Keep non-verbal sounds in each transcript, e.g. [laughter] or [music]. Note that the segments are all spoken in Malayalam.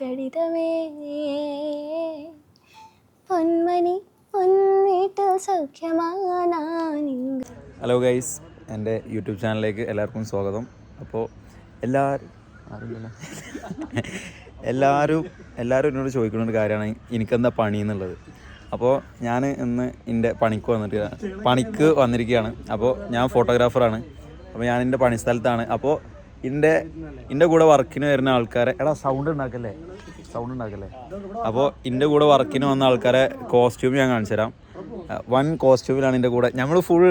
കടിതമേ. പൊന്മണി പൊൻവീട്ടിൽ സൗഖ്യമാനാനിങ്ക ഹലോ ഗൈസ് എന്റെ യൂട്യൂബ് ചാനലിലേക്ക് എല്ലാവർക്കും സ്വാഗതം. അപ്പോൾ എല്ലാവരും. എല്ലാവരും എല്ലാവരും എന്നോട് ചോദിക്കുന്ന ഒരു കാര്യമാണ്. എനിക്കെന്താ പണി എന്നുള്ളത്. അപ്പോൾ ഞാൻ ഇന്ന് എന്റെ പണിക്ക് വന്നിട്ട് പണിക്ക് വന്നിരിക്കുകയാണ്. അപ്പോൾ ഞാൻ ഫോട്ടോഗ്രാഫറാണ് അപ്പോൾ ഞാൻ എന്റെ പണി സ്ഥലത്താണ്. അപ്പോൾ എന്റെ എന്റെ കൂടെ വർക്കിന് വരുന്ന ആൾക്കാരെ എടാ സൗണ്ട് ഉണ്ടാക്കല്ലേ? സൗണ്ട് ഉണ്ടാക്കല്ലേ? അപ്പോൾ എന്റെ കൂടെ വർക്കിന് വന്ന ആൾക്കാരെ കോസ്റ്റ്യൂം ഞാൻ കാണിച്ചു തരാം വൺ കോസ്റ്റ്യൂമിലാണ് എന്റെ കൂടെ. നമ്മൾ ഫുൾ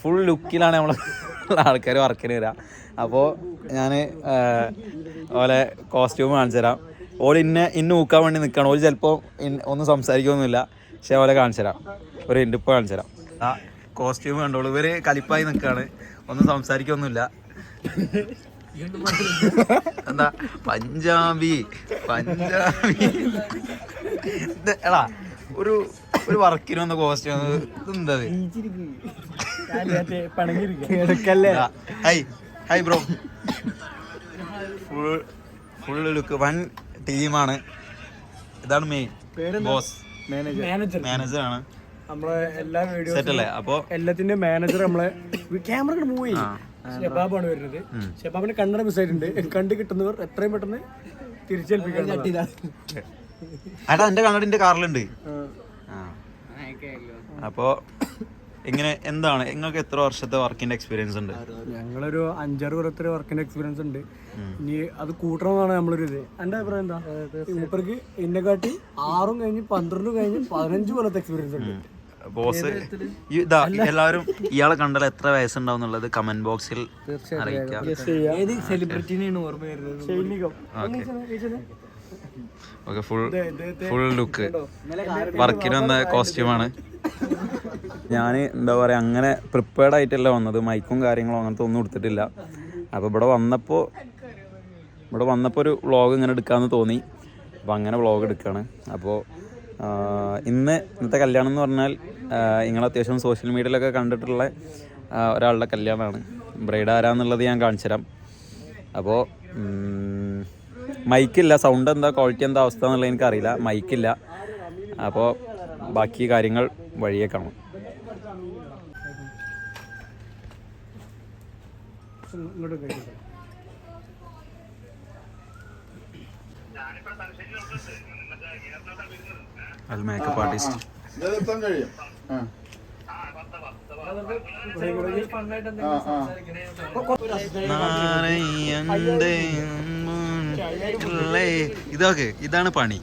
ഫുൾ ലുക്കിലാണ് നമ്മൾ ആൾക്കാർ വർക്കിന് വരിക അപ്പോൾ ഞാൻ ഓലെ കോസ്റ്റ്യൂം കാണിച്ചു തരാം ഓൾ ഇന്നെ ഇന്ന് ഊക്കാൻ വേണ്ടി നിൽക്കണം ഓൽ ചിലപ്പോൾ ഒന്നും സംസാരിക്കൊന്നുമില്ല പക്ഷേ ഓലെ കാണിച്ചു തരാം ഒരു ഇൻഡിപ്പ് കാണിച്ചു തരാം ആ കോസ്റ്റ്യൂം കണ്ടോളൂ. ഇവർ കലിപ്പായി നിൽക്കുകയാണ് ഒന്നും സംസാരിക്കൊന്നുമില്ല [laughs] എന്താ? പഞ്ചാബി. പഞ്ചാബി. എടാ ഒരു ഒരു വർക്കിന് വന്ന കോസ്റ്റ്യൂം എന്താ hi hi bro. Full full look one ടീമാണ് ഇതാണ് മെയിൻ ബോസ് മാനേജർ മാനേജർ ആണ്. നമ്മളെ എല്ലാ വീഡിയോ സെറ്റ് അല്ലേ? അപ്പോ എല്ലാത്തിന്റെ മാനേജർ നമ്മളെ ക്യാമറ മൂവ് ചെയ്യും. ആ. ഷെബാബാണ് വരുന്നത്. ഷെബാബിന് കണ്ണട മിസ്സായിട്ടുണ്ട്. കണ്ട് കിട്ടുന്നവർ എത്രയും പെട്ടെന്ന് തിരിച്ചേൽപ്പിക്കണം അടാ എന്റെ കണ്ണടിന്റെ കാറിലുണ്ട്. ആ. അപ്പോ ഇങ്ങനെ എന്താണ്? നിങ്ങൾക്ക് എത്ര വർഷത്തെ വർക്കിന്റെ എക്സ്പീരിയൻസ് ഉണ്ട്? ഞങ്ങളൊരു അഞ്ചാറ് വർഷത്തെ വർക്കിന്റെ എക്സ്പീരിയൻസ് ഉണ്ട്. ഇനി അത് കൂട്ടണമെന്നാണ് നമ്മളൊരു ഇത്. എന്റെ അഭിപ്രായം എന്താ? മൂപ്പർക്ക് എന്നെ കാട്ടി ആറും കഴിഞ്ഞ് പന്ത്രണ്ടും കഴിഞ്ഞ് പതിനഞ്ച് കൊല്ലത്തെ എക്സ്പീരിയൻസ് ഉണ്ട്. ബോസ് ഇതാ എല്ലാവരും ഇയാളെ കണ്ടാൽ എത്ര വയസ്സുണ്ടാവും എന്നുള്ളത് കമന്റ് ബോക്സിൽ അറിയിക്കാം. ഓക്കെ. ഫുൾ ഫുൾ ലുക്ക് വർക്കിന് വന്ന കോസ്റ്റ്യൂമാണ് ഞാൻ എന്താ പറയുക അങ്ങനെ പ്രിപ്പയർഡ് ആയിട്ടല്ല വന്നത്. മൈക്കും കാര്യങ്ങളും അങ്ങനത്തെ ഒന്നും എടുത്തിട്ടില്ല. അപ്പോൾ ഇവിടെ വന്നപ്പോൾ ഇവിടെ വന്നപ്പോൾ ഒരു വ്ളോഗ് ഇങ്ങനെ എടുക്കാമെന്ന് തോന്നി. അപ്പോൾ അങ്ങനെ വ്ളോഗ് എടുക്കുകയാണ് അപ്പോൾ ഇന്ന് ഇന്നത്തെ കല്യാണം എന്ന് പറഞ്ഞാൽ നിങ്ങൾ അത്യാവശ്യം സോഷ്യൽ മീഡിയയിലൊക്കെ കണ്ടിട്ടുള്ള ഒരാളുടെ കല്യാണമാണ്. ബ്രൈഡ് ആരാന്നുള്ളത് ഞാൻ കാണിച്ചു തരാം. അപ്പോൾ മൈക്കില്ല സൗണ്ട് എന്താ ക്വാളിറ്റി എന്താ അവസ്ഥ എന്നുള്ളത് എനിക്കറിയില്ല. മൈക്കില്ല അപ്പോൾ ബാക്കി കാര്യങ്ങൾ വഴിയെ കാണും. ഇങ്ങോട്ട് കഴിക്കും അത് മേക്കപ്പ് ആർട്ടിസ്റ്റ് ഇതെത്താൻ കഴിയും. ആ. ഇതൊക്കെ ഇതാണ് പണി.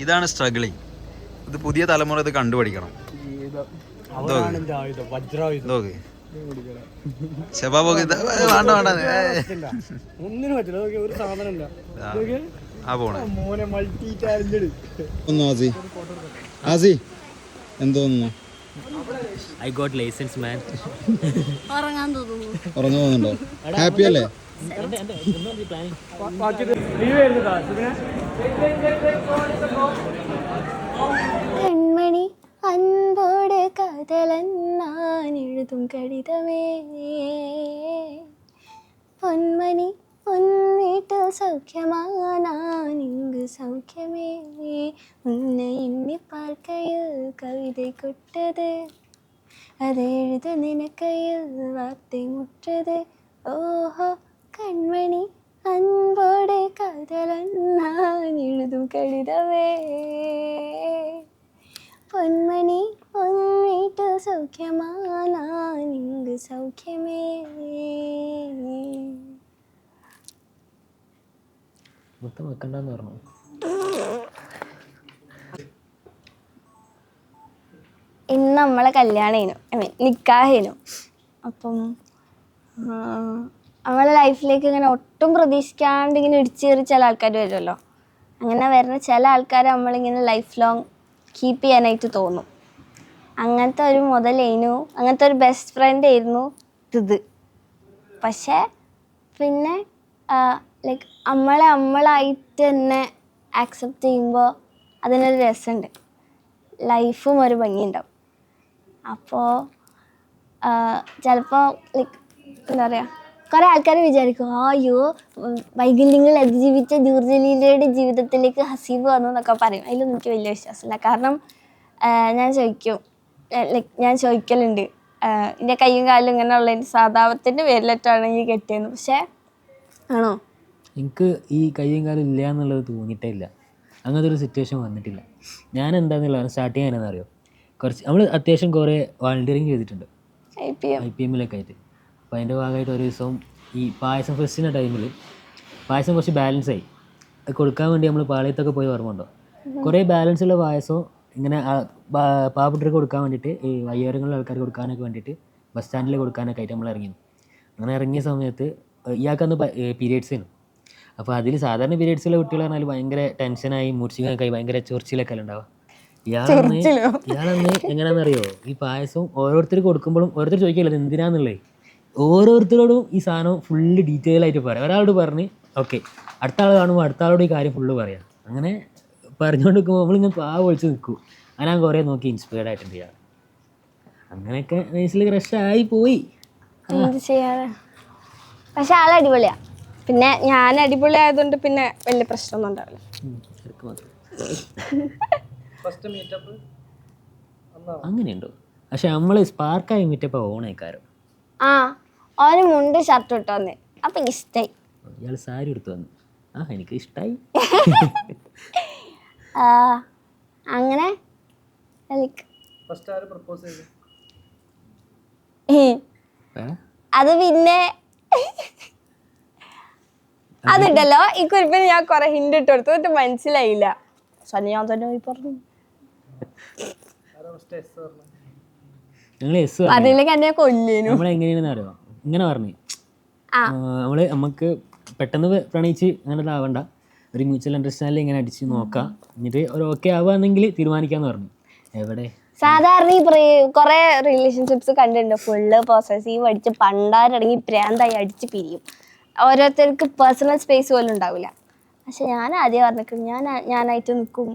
ഇതാണ് സ്ട്രഗിളിങ് ഇത് പുതിയ തലമുറ ഇത് കണ്ടുപഠിക്കണം. ഇതൊക്കെ. ശബാബ് വേണ്ട. ഒന്നിനും പറ്റില്ല. ഒരു സാധനം ആ പോണേ. മോനെ മൾട്ടി ടാലന്റഡ് ഒന്ന് ആസി. ആസി എന്തോന്നു I got license, man. ഉറങ്ങാൻ തോന്നുന്നു. ഉറങ്ങു പോകുന്നുണ്ടോ ഹാപ്പി അല്ലേ? കൺമണി അൻപോട് എഴുതും കടിതമേ. പൊന്മണി ഉൻ വീട്ടിൽ സൗഖ്യമാ നാൻ ഇങ്ങ് സൗഖ്യമേ ഉന്നെ എണ്ണി പാർക്കയിൽ കവിത കൊട്ടത് അത് എഴുത നിനക്കയിൽ വാർത്തെ മുറ്റത് ഓഹോ കൺമണി അൻപോടെ കതലൻ ഞാൻ എഴുതും കഴുതവേ பொன்மணி உன் வீட்டு சௌக்கியமா நான் இங்கு சௌக்கியமே മൊത്തം വെക്കണ്ടെന്ന് പറഞ്ഞു. ഇന്ന് നമ്മളെ കല്യാണേനു. I mean നിക്കാഹേനു. അപ്പം നമ്മളെ ലൈഫിലേക്ക് ഇങ്ങനെ ഒട്ടും പ്രതീക്ഷിക്കാണ്ട് ഇങ്ങനെ ഇടിച്ചു കയറി ചില ആൾക്കാർ വരുമല്ലോ അങ്ങനെ വരുന്ന ചില ആൾക്കാർ നമ്മളിങ്ങനെ ലൈഫ് ലോങ് കീപ്പ് ചെയ്യാനായിട്ട് തോന്നും. അങ്ങനത്തെ ഒരു മുതലേനു അങ്ങനത്തെ ഒരു ബെസ്റ്റ് ഫ്രണ്ട് ആയിരുന്നു ഇത്. പക്ഷേ പിന്നെ ലൈക്ക് നമ്മളെ നമ്മളായിട്ട് തന്നെ ആക്സെപ്റ്റ് ചെയ്യുമ്പോൾ അതിനൊരു രസമുണ്ട് ലൈഫും ഒരു ഭംഗിയുണ്ടാവും. അപ്പോൾ ചിലപ്പോൾ ലൈക്ക് എന്താ പറയുക കുറെ ആൾക്കാർ വിചാരിക്കും അയ്യോ വൈകല്യങ്ങൾ അതിജീവിച്ച ദൂർജലീലയുടെ ജീവിതത്തിലേക്ക് ഹസീബ് വന്നു എന്നൊക്കെ പറയും. അതിലൊന്നും എനിക്ക് വലിയ വിശ്വാസമില്ല. കാരണം ഞാൻ ചോദിക്കും ലൈക്ക് ഞാൻ ചോദിക്കലുണ്ട്. എന്റെ കയ്യും കാലും ഇങ്ങനെ ഉള്ള സാധാപത്തിന്റെ പേരിലിട്ടാണ് ഈ പക്ഷേ ആണോ? എനിക്ക് ഈ കയ്യും കാലം ഇല്ല എന്നുള്ളത് തോന്നിയിട്ടേ ഇല്ല അങ്ങനത്തെ ഒരു സിറ്റുവേഷൻ വന്നിട്ടില്ല. ഞാൻ എന്താണെന്നുള്ളത് സ്റ്റാർട്ടിങ് ചെയ്യാനെന്ന് അറിയോ കുറച്ച് നമ്മൾ അത്യാവശ്യം കുറേ വാളണ്ടിയറിങ് ചെയ്തിട്ടുണ്ട്. ഐ പി എമ്മിലൊക്കെ ആയിട്ട്. അപ്പോൾ അതിന്റെ ഭാഗമായിട്ട് ഒരു ദിവസം ഈ പായസം ഫെസ്റ്റിന്റെ ടൈമിൽ പായസം കുറച്ച് ബാലൻസ് ആയി. അത് കൊടുക്കാൻ വേണ്ടി നമ്മൾ പാളയത്തൊക്കെ പോയി ഓർമ്മയുണ്ടോ കുറേ ബാലൻസ് ഉള്ള പായസം ഇങ്ങനെ പാവപ്പെട്ടവർക്ക് കൊടുക്കാൻ വേണ്ടിയിട്ട് ഈ വയ്യാരങ്ങളുള്ള ആൾക്കാർക്ക് കൊടുക്കാനൊക്കെ വേണ്ടിയിട്ട് ബസ് സ്റ്റാൻഡിൽ കൊടുക്കാനൊക്കെ ആയിട്ട് നമ്മൾ ഇറങ്ങി അങ്ങനെ ഇറങ്ങിയ സമയത്ത് ഇയാൾക്കന്ന് പീരീഡ്സ് പീരിയഡ്സ് ആയിരുന്നു അപ്പോൾ അതിൽ സാധാരണ പീരീഡ്സിലെ കുട്ടികൾ പറഞ്ഞാൽ ഭയങ്കര ടെൻഷനായി മൂർച്ചിങ്ങൊക്കെ ആയി ഭയങ്കര ചൊറിച്ചിലൊക്കെ ഉണ്ടാവുക? ഇയാളന്ന് ഇയാളന്ന് എങ്ങനെയാണെന്നറിയോ ഈ പായസം ഓരോരുത്തർ കൊടുക്കുമ്പോഴും ഓരോരുത്തർ ചോദിക്കില്ല എന്തിനാന്നുള്ളത് ഓരോരുത്തരോടും ഈ സാധനം ഫുള്ള് ഡീറ്റെയിൽ ആയിട്ട് പറയാം. ഒരാളോട് പറഞ്ഞ് ഓക്കെ അടുത്ത ആൾ കാണുമ്പോൾ അടുത്ത ആളോട് ഈ കാര്യം ഫുള്ള് പറയാം. അങ്ങനെ പറഞ്ഞുകൊണ്ട് നിൽക്കുമ്പോൾ നമ്മളിങ്ങനെ പാ ഒഴിച്ച് നിൽക്കും. അങ്ങനെ ഞാൻ കുറേ നോക്കി ഇൻസ്പയർഡ് ആയിട്ടുണ്ട് ഇയാൾ അങ്ങനെയൊക്കെ നൈസിൽ ആയി പോയി. പക്ഷെ ആൾ അടിപൊളിയാ. പിന്നെ ഞാൻ അടിപൊളി ആയതുകൊണ്ട് പിന്നെ വലിയ പ്രശ്നമൊന്നും ഉണ്ടാവില്ല. അങ്ങനെയുണ്ടോ? പക്ഷെ നമ്മൾ സ്പാർക്കായി മീറ്റപ്പ് ഓണേക്കാരം. ആ ഓന് മുണ്ട് ഷർട്ട് ഇട്ട് വന്ന്. അപ്പൊ ഇഷ്ടായി. ഇയാൾ സാരി എടുത്തു വന്നു. ആ എനിക്ക് ഇഷ്ടായി. ആ, അങ്ങനെ. അത് പിന്നെ അതുണ്ടല്ലോ. ഈ കുറിപ്പിന് ഞാൻ കുറെ ഹിന്റ് ഇട്ട് കൊടുത്തു. എന്നിട്ട് മനസ്സിലായില്ല. സനി ഞാൻ തന്നെ പോയി പറഞ്ഞു. അതിലേക്ക് എന്നെ കൊല്ലേനു. നമ്മളെങ്ങനെയാണെന്ന് അറിയോ? ഇങ്ങനെ പറഞ്ഞു. ആ. നമ്മൾ നമുക്ക് പെട്ടെന്ന് പ്രണയിച്ച് അങ്ങനെ ഇതാവണ്ട. ഒരു മ്യൂച്വൽ അണ്ടർസ്റ്റാൻഡിൽ ഇങ്ങനെ അടിച്ച് നോക്കാം. എന്നിട്ട് ഒരു ഓക്കെ ആവുകയാണെങ്കിൽ തീരുമാനിക്കാന്ന് പറഞ്ഞു. എവിടെ? സാധാരണ ഈ കുറെ റിലേഷൻഷിപ്സ് കണ്ടിട്ടുണ്ട്. ഫുള്ള് പോസസീവ് അടിച്ച് പണ്ടാരടങ്ങി പ്രാന്തായി അടിച്ച് പിരിയും. ഓരോരുത്തർക്ക് പേഴ്സണൽ സ്പേസ് പോലും ഉണ്ടാവില്ല. പക്ഷെ ഞാൻ ആദ്യം പറഞ്ഞിരിക്കും ഞാൻ ഞാനായിട്ട് നിൽക്കും.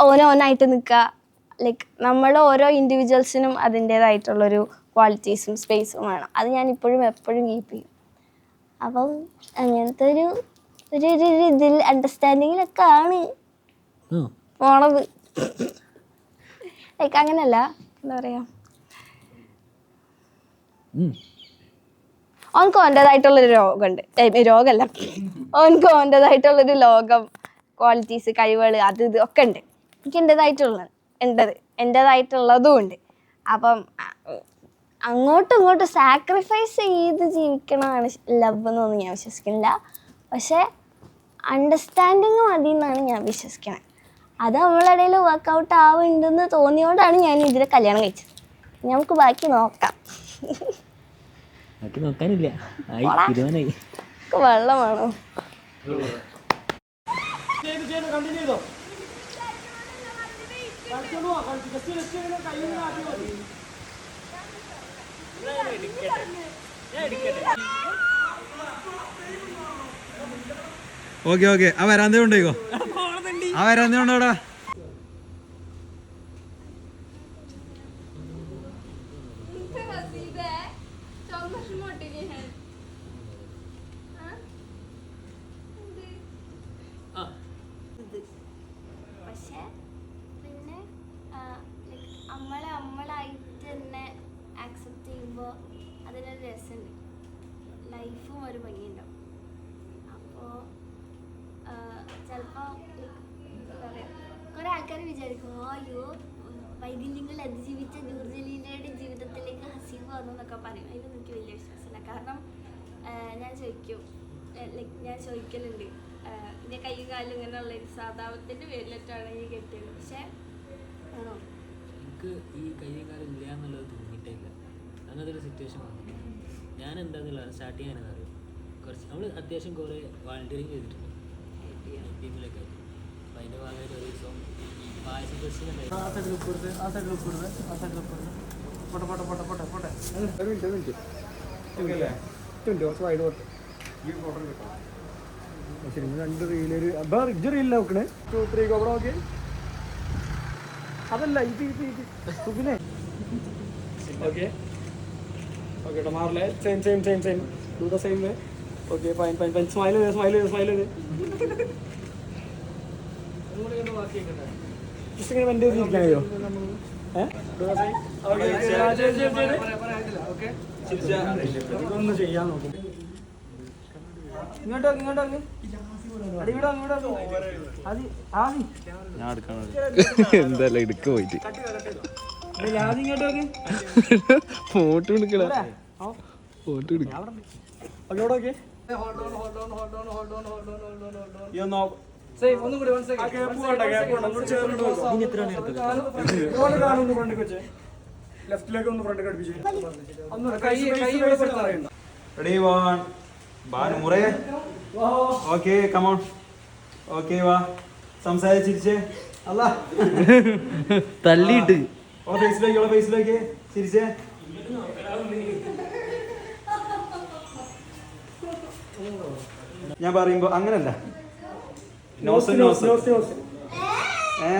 ഓനോനായിട്ട് നിൽക്കുക. ലൈക്ക് നമ്മൾ ഓരോ ഇൻഡിവിജ്വൽസിനും അതിന്റേതായിട്ടുള്ളൊരു ക്വാളിറ്റീസും സ്പേസും വേണം. അത് ഞാൻ ഇപ്പോഴും എപ്പോഴും കീപ്പ് ചെയ്യും. അപ്പം അങ്ങനത്തെ ഒരു ഒരു ഒരു ഇതിൽ അണ്ടർസ്റ്റാൻഡിങ്ങിലൊക്കെ ആണ് പോണത്. ലൈക്ക് അങ്ങനല്ല എന്താ പറയാ? ഉം. ഓനക്ക് ഓന്റെതായിട്ടുള്ളൊരു രോഗമുണ്ട്. രോഗമല്ല. ഓൻക്ക് ഓന്റെതായിട്ടുള്ളൊരു ലോകം ക്വാളിറ്റീസ് കഴിവുകൾ അത് ഇത് ഒക്കെ ഉണ്ട്. എനിക്ക് എന്റെതായിട്ടുള്ള എന്റെത് എന്റെതായിട്ടുള്ളതും ഉണ്ട്. അപ്പം അങ്ങോട്ടും ഇങ്ങോട്ടും സാക്രിഫൈസ് ചെയ്ത് ജീവിക്കണമാണ് ലവ് എന്നൊന്നും ഞാൻ വിശ്വസിക്കുന്നില്ല. പക്ഷേ അണ്ടർസ്റ്റാൻഡിങ് മതി എന്നാണ് ഞാൻ വിശ്വസിക്കുന്നത് അത് നമ്മളിടയിൽ വർക്കൗട്ട് ആവുന്നുണ്ടെന്ന് തോന്നിയോണ്ടാണ് ഞാൻ ഇതിലെ കല്യാണം കഴിച്ചത്. നമുക്ക് ബാക്കി നോക്കാം. ബാക്കി നോക്കാനില്ല. ആയി തീരുമാനായി. വെള്ളം വേണോ ഓക്കെ ഓക്കെ. ആ വരാന്തേ ഉണ്ടോ ആ വരാന്തേ കൊണ്ടോടാ പക്ഷേ പിന്നെ നമ്മളെ നമ്മളായിട്ട് തന്നെ ചെയ്യുമ്പോൾ അതിനൊരു രസമുണ്ട്. ലൈഫും ഒരു ഭംഗിയുണ്ടാവും. അപ്പോൾ ചിലപ്പോൾ കുറേ ആൾക്കാർ വിചാരിക്കും അയ്യോ വൈകല്യങ്ങൾ അതിജീവിച്ച ജൂർജലീനയുടെ ജീവിതത്തിലേക്ക് ഹസീബ് വന്നു എന്നൊക്കെ പറയും. അതിൽ എനിക്ക് വലിയ വിശ്വാസമില്ല. കാരണം ഞാൻ ചോദിക്കും ലൈക്ക് ഞാൻ ചോദിക്കലുണ്ട് എന്റെ കൈയും കാലും ഇങ്ങനെയുള്ള ഒരു സാധാപത്തിന്റെ പേരിലിട്ടാണ് ഈ കെട്ടിയത്. പക്ഷേ ആണോ? എനിക്ക് ഈ കൈ കാലം ഇല്ല എന്നുള്ളത് തോന്നിയിട്ടേ ഇല്ല. അങ്ങനത്തെ ഒരു സിറ്റുവേഷൻ വന്നു ഞാൻ എന്താണെന്നുള്ളത് സ്റ്റാർട്ട് ചെയ്യാൻ അറിയാം? കുറച്ച് നമ്മൾ അത്യാവശ്യം കുറേ വാളണ്ടിയറിങ് ചെയ്തിട്ടുണ്ട്. ഐ പി എമ്മിലൊക്കെ ആയിട്ട് അപ്പോൾ അതിന്റെ ഭാഗമായിട്ട് ഒരു ദിവസം ഈ പായസം രണ്ട് റീലൊരു ഇജ്ജ് റീലില്ല നോക്കണേ ടു ത്രീ ഗോബറ നോക്കി അതല്ല ഇത് ഇത് ഇത്. സുഖിനെ. ഓക്കെ ഓക്കെ കേട്ടോ മാറില്ലേ? Same same same same do the same way okay fine fine fine smile ചെയ്ത് സ്മൈൽ ചെയ്ത് സ്മൈൽ ചെയ്ത് ജസ്റ്റ് ഇങ്ങനെ വെന്റെ ഇരിക്കാൻ കഴിയോ? ഏഹ് ഇതൊന്ന് ചെയ്യാൻ നോക്കും. ഇങ്ങോട്ടോ ഇങ്ങോട്ടോ എന്തായാലും എടുക്ക പോയിട്ട്. ഫോട്ടോ എടുക്കണ ഫോട്ടോ എടുക്ക. അങ്ങോട്ടോക്കെ ലെഫ്റ്റിലേക്ക് ഒന്ന് ഫ്രണ്ട് കടിപ്പിച്ചു ഒന്നുകൂടെ കൈ കൈ വെളിപ്പെടുത്താറുണ്ട് റെഡി വൺ ബാനുമുറേ ഓക്കെ കമോൺ ഓക്കെ വാ. സംസാരിച്ചിരിച്ചേ. അല്ല തള്ളിയിട്ട്. ഓളെ ഫേസിലേക്ക് ഓളെ ഫേസിലേക്ക് ചിരിച്ചേ. ഞാൻ പറയുമ്പോ അങ്ങനല്ല. നോസ് നോസ് ഏ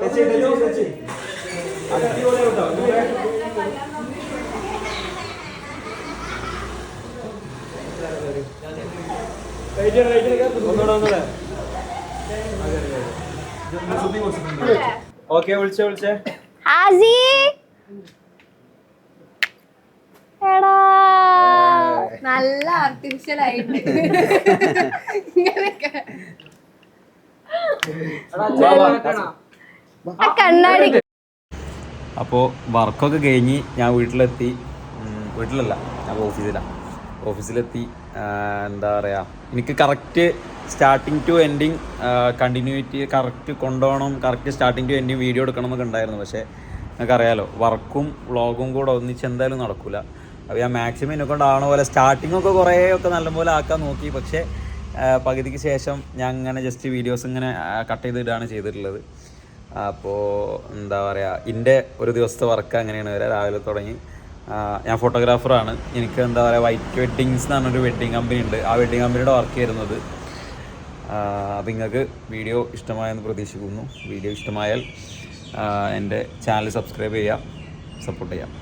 ടച്ച് ചെയ്യ്, ടച്ച് ടച്ച് ചെയ്യ്. അടിപൊളിയായി കേട്ടോ. ഒന്നുകൂടെ ഒന്നുകൂടെ. ഓക്കെ വിളിച്ചേ വിളിച്ചേ. ആസി എടാ. നല്ല ആർട്ടിഫിഷ്യൽ ആയിട്ട്. ഇങ്ങനെയൊക്കെ. ആ കണ്ണാടി. അപ്പോൾ വർക്കൊക്കെ കഴിഞ്ഞ് ഞാൻ വീട്ടിലെത്തി. വീട്ടിലല്ല ഞാൻ ഓഫീസിലാണ് ഓഫീസിലെത്തി എന്താ പറയുക എനിക്ക് correct starting to ending continuity correct കൊണ്ടുപോകണം correct starting to ending video എടുക്കണം എന്നൊക്കെ ഉണ്ടായിരുന്നു. പക്ഷേ നിങ്ങൾക്കറിയാലോ വർക്കും വ്ളോഗും കൂടെ ഒന്നിച്ച് എന്തായാലും നടക്കില്ല അപ്പോൾ ഞാൻ മാക്സിമം എന്നെ കൊണ്ടാവണ പോലെ സ്റ്റാർട്ടിംഗ് ഒക്കെ കുറേ ഒക്കെ നല്ലപോലെ ആക്കാൻ നോക്കി. പക്ഷേ പകുതിക്ക് ശേഷം ഞാൻ അങ്ങനെ ജസ്റ്റ് വീഡിയോസ് ഇങ്ങനെ കട്ട് ചെയ്തിട്ടാണ് ചെയ്തിട്ടുള്ളത്. അപ്പോൾ എന്താ പറയുക എന്റെ ഒരു ദിവസത്തെ വർക്ക് അങ്ങനെയാണ്. വരെ രാവിലെ തുടങ്ങി. ഞാൻ ഫോട്ടോഗ്രാഫറാണ് എനിക്ക് എന്താ പറയുക വൈറ്റ് വെഡ്ഡിങ്സ് എന്ന് പറഞ്ഞൊരു വെഡ്ഡിങ് കമ്പനി ഉണ്ട്. ആ വെഡ്ഡിങ് കമ്പനിയുടെ വർക്ക് ചെയ്യുന്നത് അപ്പം നിങ്ങൾക്ക് വീഡിയോ ഇഷ്ടമായെന്ന് പ്രതീക്ഷിക്കുന്നു. വീഡിയോ ഇഷ്ടമായാൽ എന്റെ ചാനൽ സബ്സ്ക്രൈബ് ചെയ്യുക സപ്പോർട്ട് ചെയ്യാം.